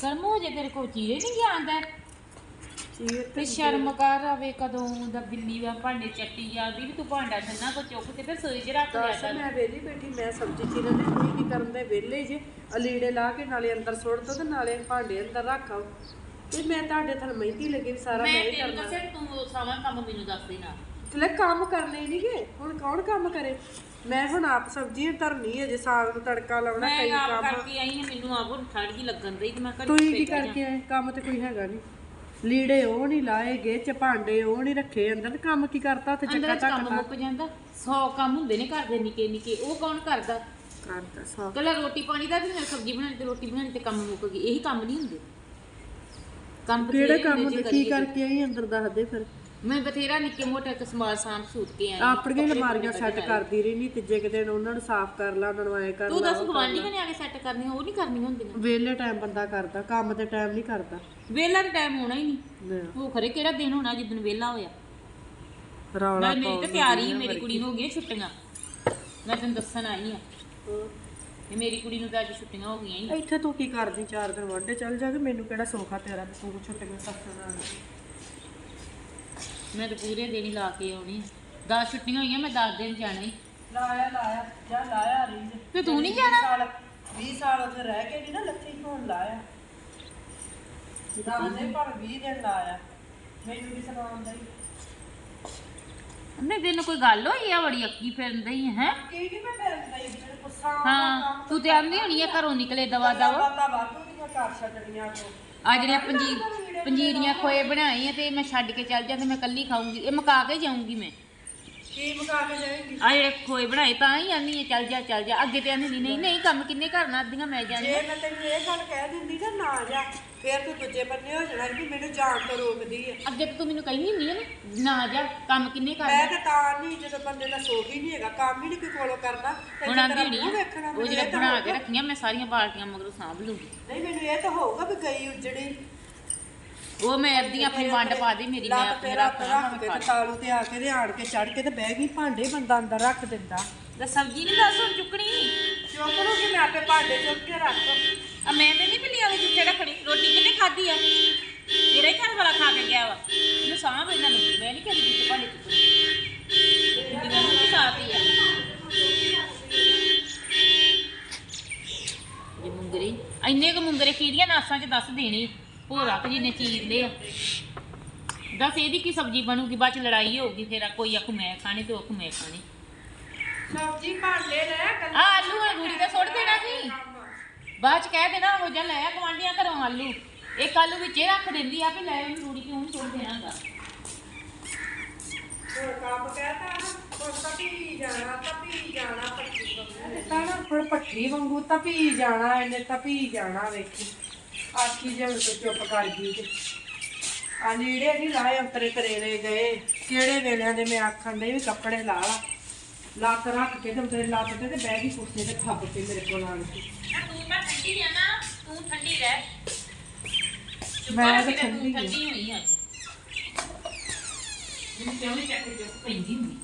ਕਰਮ ਜੇ ਤੇਰੇ ਕੋਲ ਚੀਰੇ ਨਹੀਂ ਜਾਂਦਾ ਚੀਰ ਤੇ ਸ਼ਰਮ ਕਰ ਆਵੇ ਕਦੋਂ ਦਾ ਬਿੱਲੀ ਵਾ ਭਾਂਡੇ ਚੱਟੀ ਜਾਂਦੀ ਵੀ ਤੂੰ ਭਾਂਡਾ ਛੰਨਾ ਕੋ ਚੁੱਕ ਕੇ ਤੇ ਸੋਈ ਚ ਰੱਖ ਲਿਆ ਦੱਸ ਕਰ। ਮੈਂ ਵਿਹਲੀ ਬੈਠੀ ਮੈਂ ਸਬਜ਼ੀ ਚੀਰਨ ਦੇ ਤੁਸੀਂ ਕੀ ਕਰਨ ਦੇ ਵਿਹਲੇ ਜੇ? ਅਲੀੜੇ ਲਾ ਕੇ ਨਾਲੇ ਅੰਦਰ ਸੁੱਟ ਦੋ ਤੇ ਨਾਲੇ ਭਾਂਡੇ ਅੰਦਰ ਰੱਖ। ਆਓ ਤੇ ਮੈਂ ਤੁਹਾਡੇ ਥਲ ਮਹਿੰਦੀ ਲੱਗੀ ਵੀ ਸਾਰਾ ਮੈਂ ਮੈਂ ਹੀ ਤੈਨੂੰ ਕਰਨਾ। ਦੱਸਿਆ ਤੂੰ ਸਾਰਾ ਕੰਮ ਮੈਨੂੰ ਦੱਸ ਦੇਣਾ। ਲੈ ਕੰਮ ਕਰਨੇ ਨਹੀਂਗੇ ਹੁਣ ਕੌਣ ਕੰਮ ਕਰੇ? ਮੈਂ ਹੁਣ ਆਪ ਸਬਜ਼ੀਆਂ ਧਰਨੀ ਹੈ ਜੇ ਸਾਗ ਨੂੰ ਤੜਕਾ ਲਾਉਣਾ ਮੈਂ ਕਈ ਆਪ ਕੰਮ। ਕਰਕੇ ਆਈ ਹਾਂ ਮੈਨੂੰ ਆਪ ਠੰਡ ਜੀ ਲੱਗਣ ਰਹੀ ਤੇ ਮੈਂ ਘੜੀ ਤੁਸੀਂ ਕੀ। ਕਰਕੇ ਆਏ? ਕੰਮ ਤੇ ਕੋਈ ਹੈਗਾ ਨਹੀਂ। ਲੀੜੇ ਉਹ ਨਹੀਂ ਲਾਏ ਗੇ ਚ ਭਾਂਡੇ ਉਹ ਨਹੀਂ ਰੱਖੇ ਅੰਦਰ ਤੇ ਕੰਮ ਕੀ ਕਰਤਾ ਤੇ ਚੱਕਾ ਕੰਮ ਮੁੱਕ ਜਾਂਦਾ। 100 ਕੰਮ ਹੁੰਦੇ ਨੇ ਘਰ ਦੇ ਨਿੱਕੇ ਨਿੱਕੇ ਉਹ ਕੌਣ ਕਰਦਾ? ਕਰਤਾ ਸੌ। ਕੱਲਾ ਰੋਟੀ ਪਾਣੀ ਦਾ ਵੀ ਮੈਂ ਸਬਜ਼ੀ ਬਣਾਉਣੀ ਤੇ ਰੋਟੀ ਬਣਾਉਣੀ ਤੇ ਕੰਮ ਮੁੱਕ ਗਈ ਇਹੀ ਕੰਮ ਨਹੀਂ ਹੁੰਦੇ। ਕੰਮ ਕਿਹੜੇ ਕੰਮ ਜੇ ਕੀ। ਕਰਕੇ ਆਈ? ਅੰਦਰ ਦੱਸ ਦੇ ਫਿਰ। ਮੈਂ ਬਥੇਰਾ ਨਿੱਕੇ ਮੋਟੇ ਇੱਕ ਸਮਾਲ ਸਾਂਭ ਸੂਤ ਕੇ ਆਈ। ਆਪਣੀਆਂ ਅਲਮਾਰੀਆਂ ਸੈੱਟ ਕੇ। ਕਰਦੀ ਰਹੀ ਨਹੀਂ ਤੀਜੇ ਨੂੰ ਉਹਨਾਂ ਨੂੰ ਸਾਫ਼ ਕਰ ਲਾ ਉਹਨਾਂ ਨੂੰ ਐ ਕਰ ਤੂੰ ਲਾ ਦੱਸ ਗਵਾਂਢੀਆਂ ਨੇ ਆ ਕੇ ਸੈੱਟ ਕਰਨੀਆਂ ਉਹ ਨਹੀਂ ਕਰਨੀਆਂ ਹੁੰਦੀਆਂ। ਵੇਲੇ ਟਾਈਮ ਬੰਦਾ ਕਰਦਾ ਕੰਮ ਤੇ ਟਾਈਮ ਨਹੀਂ ਕਰਦਾ। ਵੇਲਾ ਦਾ ਟਾਈਮ ਹੋਣਾ ਹੀ ਨਹੀਂ ਲੈ, ਉਹ ਖਰੇ ਕਿਹੜਾ ਦਿਨ ਹੋਣਾ ਜਿੱਦਣ ਵੇਲਾ ਹੋਇਆ? ਰੌਲਾ ਮੈਂ ਮੇਰੀ ਤਾਂ ਤਿਆਰੀ ਮੇਰੀ ਕੁੜੀ ਨੂੰ ਹੋ ਗਈਆਂ ਛੁੱਟੀਆਂ। ਮੈਂ ਤੈਨੂੰ ਦੱਸਣ ਆਈ ਆ ਇਹ ਮੇਰੀ ਕੁੜੀ ਨੂੰ ਤਾਂ ਅੱਜ ਛੁੱਟੀਆਂ ਹੋ ਗਈਆਂ ਈ। ਇੱਥੇ ਤੂੰ ਕੀ ਕਰਦੀ ਚਾਰ ਦਿਨ ਵਾਂਡੇ ਚੱਲ ਜਾਗੇ ਮੈਨੂੰ ਕਿਹੜਾ ਸੌਖਾ ਤੇਰਾ ਵੀ ਤੂੰ ਛੁੱਟੀਆਂ ਸੱਤ ਨਾਲ ਮੈਂ ਤਾਂ ਪੂਰੇ ਦਿਨ ਹੀ ਲਾ ਕੇ ਆਉਣੀ 10 ਛੁੱਟੀਆਂ ਹੋਈਆਂ ਮੈਂ 10 ਦਿਨ ਜਾਣਾ ਹੀ। ਲਾਇਆ ਲਾਇਆ ਜਾ ਲਾਇਆ ਰੀਜ। ਤੇ ਤੂੰ ਨਹੀਂ ਜਾਣਾ? ਸਾਲ 20 ਸਾਲ ਉੱਥੇ ਰਹਿ ਕੇ ਨਹੀਂ ਨਾ ਲੱਥੀ ਹੋਣ ਲਾਇਆ। ਦੱਸਦੇ ਪਰ 20 ਦਿਨ ਲਾਇਆ। ਮੈਨੂੰ ਵੀ ਸੁਣਾਉਂਦਾ ਹੀ। ਉਹਨੇ ਦਿਨ ਕੋਈ ਗੱਲ ਹੋਈ ਆ ਬੜੀ ਅੱਕੀ ਫਿਰਦਾ ਹੀ ਹੈ? ਕੀ ਕੀ ਮੈਂ ਕਰਦਾ ਹੀ ਮੈਨੂੰ ਗੁੱਸਾ ਹਾਂ ਤੂੰ ਤੇ ਆਂਦੀ ਹੋਣੀ ਆ ਘਰੋਂ ਨਿਕਲੇ ਦਵਾ ਦਵਾ ਬਾਤਾਂ ਵਾਧੂ ਦੀਆਂ ਕਰ ਛੱਡਣੀਆਂ ਤੂੰ। ਆ ਜਿਹੜੀਆਂ ਪੰਜੀ ਪੰਜੀਰੀਆਂ ਖੋਏ ਬਣਾਏ ਆ ਤੇ ਮੈਂ ਛੱਡ ਕੇ ਚੱਲ ਜਾ ਤੇ ਮੈਂ ਕੱਲੀ ਖਾਊਂਗੀ। ਇਹ ਮੁਕਾ ਕੇ ਜਾਊਂਗੀ ਮੈਂ। ਕੀ ਮੁਕਾ ਕੇ ਜਾਏਂਗੀ? ਆ ਜਿਹੜੇ ਖੋਏ ਬਣਾਏ ਤਾਂ ਹੀ ਆਨੀ ਆ ਚੱਲ ਜਾ ਚੱਲ ਜਾ। ਅੱਗੇ ਤੇ ਆਂਦੀ ਨਹੀਂ ਨਹੀਂ ਕੰਮ ਕਿੰਨੇ ਕਰਨਾ ਅੱਧੀਆਂ ਮੈਂ ਜਾਣੀ ਜੇ ਮੈਂ ਤੈਨੂੰ ਇਹ ਗੱਲ ਕਹਿ ਦਿੰਦੀ ਨਾ ਨਾ ਜਾ ਫੇਰ ਤੂੰ ਦੂਜੇ ਬੰਨੇ ਹੋ ਜਾਣਾ ਵੀ ਮੈਨੂੰ ਜਾਣ ਤੋਂ ਰੋਕਦੀ ਹੈ ਅੱਗੇ ਤੇ ਤੂੰ ਮੈਨੂੰ ਕਹਿੰਦੀ ਹੁੰਦੀ ਆ ਨਾ ਨਾ ਜਾ ਕੰਮ ਕਿੰਨੇ ਕਰਨਾ ਮੈਂ ਤਾਂ ਤਾਂ ਨਹੀਂ ਜਦੋਂ ਬੰਦੇ ਦਾ ਸੋਖ ਹੀ ਨਹੀਂ ਹੈਗਾ ਕੰਮ ਹੀ ਨਹੀਂ ਕੋਈ ਕੋਲੋਂ ਕਰਦਾ। ਤੇ ਹੁਣ ਆਂਦੀ ਤੇਰਾ ਮੂੰਹ ਵੇਖਣਾ ਉਹ ਮੈਨੂੰ ਜਿਹੜੇ ਤਾਂ ਬਣਾ ਕੇ ਹੋਊਗਾ। ਰੱਖੀਆਂ ਮੈਂ ਸਾਰੀਆਂ ਬਾਲਟੀਆਂ ਮਗਰੋਂ ਸਾਂਭ ਲੂੰਗੀ। ਨਹੀਂ ਮੈਨੂੰ ਇਹ ਤਾਂ ਹੋਊਗਾ ਵੀ ਗਈ ਉਜੜੀ। ਉਹ ਮੈਂ ਅੱਧੀ ਆਪਣੀ ਵੰਡ ਪਾ ਦੇ ਮੇਰੀ ਮੈਂ ਲੱਤ ਤੇ ਰੱਖ ਰੱਖ ਕੇ ਤੇ ਤਾਲੂ ਤੇ ਆ ਕੇ ਤੇ ਆੜ ਕੇ ਚੜ ਕੇ ਤੇ ਬਹਿ ਗਈ ਭਾਂਡੇ ਬੰਦਾ ਅੰਦਰ ਰੱਖ ਦਿੰਦਾ। ਤੇ ਸਬਜ਼ੀ ਨਹੀਂ ਦੱਸ ਹੁਣ ਚੁੱਕਣੀ ਚੁੱਕ ਲੂਗੀ ਮੈਂ ਆਪੇ ਭਾਂਡੇ ਚੁੱਕ ਕੇ ਰੱਖ ਆ ਮੈਂ ਤੇ ਨਹੀਂ ਬਿੱਲੀ ਵਾਲੀ ਜੁੱਤੇ ਰੱਖਣੀ ਰੋਟੀ ਕਿੰਨੇ ਖਾਧੀ ਆ? ਹੀ ਘਰ ਵਾਲਾ ਖਾ ਕੇ ਗਿਆ ਵਾ। ਇਹਨੂੰ ਸਾਂਭ ਇਹਨਾਂ ਨੂੰ ਮੈਂ ਨਹੀਂ ਕਦੀ ਜੁੱਤੇ ਭਾਂਡੇ ਚੁੱਕਣੇ। ਬਿੱਲੀਆਂ ਨੂੰ ਵੀ ਸਾਥ ਹੀ ਆ। ਇਹ ਮੁੰਗਰੇ ਇੰਨੇ ਕੁ ਮੁੰਗਰੇ ਕਿਹੜੀਆਂ ਨਾਸਾਂ 'ਚ ਦੱਸ ਦੇਣੇ? ਭੋਰਾ ਕਿ ਜਿਹਨੇ ਚੀਰਦੇ ਆ। ਦੱਸ ਇਹਦੀ ਕੀ ਸਬਜ਼ੀ ਬਣੂਗੀ ਬਾਅਦ 'ਚ ਲੜਾਈ ਹੋਊਗੀ ਫਿਰ ਕੋਈ ਆਖੂ ਮੈਂ ਖਾਣੀ ਤੇ ਉਹ ਆਖੂ ਮੈਂ ਖਾਣੀ। ਸਬਜ਼ੀ ਭਾਂਡੇ ਲੈ ਆ ਆਲੂ ਆ ਰੂੜੀ ਦਾ ਸੁੱਟ ਦੇਣਾ ਸੀ ਬਾਅਦ ਚ ਕਹਿ ਦੇਣਾ ਹੋ ਜਾ ਲੈ ਆ ਗਵਾਂਢੀਆਂ ਘਰੋਂ ਆਲੂ। ਇੱਕ ਆਲੂ ਵਿੱਚੇ ਰੱਖ ਦਿੰਦੀ ਆ ਵੀ ਲੈ ਉਹਨੂੰ ਰੂੜੀ ਕਿਉਂ ਨੀ ਸੁੱਟ ਦੇਣਾਗਾ। ਹੋਰ ਕੰਮ ਕਹਿਤਾ ਨਾ ਹੁਣ ਤਪੀ ਜਾਣਾ ਤਪੀ ਜਾਣਾ ਪੱਠੀ ਵਾਂਗੂ। ਤਾਂ ਨਾ ਹੁਣ ਪੱਠੀ ਵਾਂਗੂ ਤਪੀ ਜਾਣਾ ਇਹਨੇ ਤਪੀ ਜਾਣਾ ਵੇਖੀ। ਆਖੀ ਜੇ ਹੁਣ ਤੂੰ ਚੁੱਪ ਕਰ ਗਈ ਤੇ ਆ ਲੀੜੇ ਨਹੀਂ ਲਾਏ ਅੰਤਰੇ ਕਰੇਲੇ ਗਏ। ਕਿਹੜੇ ਵੇਲਿਆਂ ਦੇ ਮੈਂ ਆਖਣ ਦੇ ਵੀ ਕੱਪੜੇ ਲਾ ਲਾ। ਲੱਤ ਰੱਖ ਕੇ ਤੇ ਤੇਰੇ ਲੱਤ ਤੇ ਤੇ ਬਹਿ ਗਈ ਕੁਰਸੀ ਤੇ ਖੱਪ ਕੇ ਮੇਰੇ ਕੋਲ ਆਣ ਕੇ। ਤੂੰ ਮੈਂ ਠੰਡੀ ਆ ਨਾ ਤੂੰ ਠੰਡੀ ਰਹਿ। ਮੈਂ ਤਾਂ ਠੰਡੀ। ਠੰਡੀ ਹੋਈ ਅੱਜ। ਮੈਨੂੰ ਕਿਉਂ ਨਹੀਂ ਚੱਕ ਚੁੱਕ ਪੈਂਦੀ ਹੁੰਦੀ?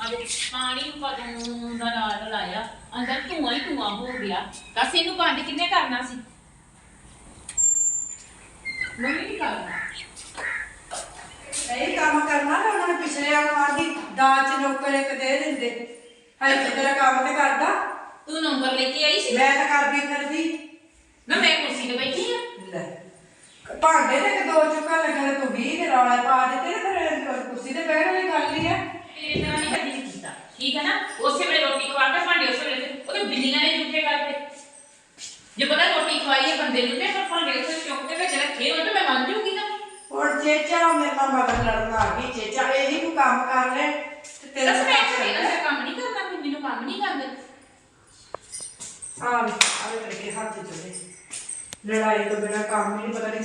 ਆਵੇ ਪਾਣੀ ਨੂੰ ਕਦੋਂ ਦਾ ਰਾਤ ਲਾਇਆ ਅੰਦਰ ਧੂਆਂ ਹੀ ਧੂਆਂ ਹੋ ਗਿਆ। ਦੱਸ ਇਹਨੂੰ ਬੰਦ ਕਿੰਨੇ ਕਰਨਾ ਸੀ? ਮੈਂ ਨਹੀਂ ਕਰਨਾ। ਇਹ ਕੰਮ ਕਰਨਾ ਤਾਂ ਉਹਨਾਂ ਨੇ ਪਿਛਲੇ ਆਵਾਦੀ ਦਾਜ ਚ ਨੌਕਰ ਇੱਕ ਦੇ ਦਿੰਦੇ। ਹਾਏ ਤੇ ਤੇਰਾ ਕੰਮ ਤੇ ਕਰਦਾ। ਤੂੰ ਨੰਬਰ ਲੈ ਕੇ ਆਈ ਸੀ? ਮੈਂ ਤਾਂ ਕਰਦੀ ਫਿਰਦੀ। ਨਾ ਮੈਂ ਕੁਰਸੀ ਤੇ ਬੈਠੀ ਆ। ਲੈ ਭਾਂਡੇ ਤੇ ਦੋ ਚੁੱਕਾ ਲੱਗਣ ਤੂੰ 20 ਦੇ ਰੌਲੇ ਪਾ ਦਿੱਤੇ ਤੇ ਫਿਰ ਕੁਰਸੀ ਤੇ ਬਹਿਣ ਵਾਲੀ ਗੱਲ ਹੀ ਹੈ ਇਹ ਤਰ੍ਹਾਂ ਨਹੀਂ ਕਦੀ ਕੀਤਾ। ਠੀਕ ਹੈ ਨਾ? ਉਸੇ ਵੇਲੇ ਰੋਟੀ ਖਵਾ ਕੇ ਭਾਂਡੇ ਉਸੇ ਵੇਲੇ ਤੇ- ਉਹ ਤਾਂ ਬਿੱਲੀਆਂ ਨੇ ਜੁੱਠੇ ਕਰਦੇ ਜੇ ਪਤਾ ਰੋਟੀ ਖਵਾਈ ਹੈ ਬੰਦੇ ਨੂੰ ਤੇ ਫਿਰ ਭਾਂਡੇ ਉਸੇ ਚੁੱਕ ਕੇ ਵਿੱਚ ਰੱਖੇ ਹੋਏ ਤਾਂ ਮੈਂ ਮੰਨ ਜੂਗੀ ਨਾ ਹੁਣ ਚੇਚਾ ਮੇਰੇ ਨਾਲ ਮਗਰ ਲੜਨ ਆ ਗਈ ਚੇਚਾ ਇਹੀ ਤੂੰ ਕੰਮ ਕਰ ਲੈ ਤੇ ਤੇਰਾ ਦੱਸ ਮੈਂ ਇੱਥੇ ਦਾ ਕੰਮ ਨਹੀਂ ਕਰਨਾ ਫਿਰ ਮੈਨੂੰ ਕੰਮ ਨਹੀਂ ਕਰਦੇ। ਆ ਵੀ ਆਵੇ ਕਰਕੇ ਹੱਥ ਚਲੇ ਲੜਾਈ ਤੋਂ ਬਿਨਾ ਕੰਮ ਹੀ ਨਹੀਂ ਪਤਾ ਨਹੀਂ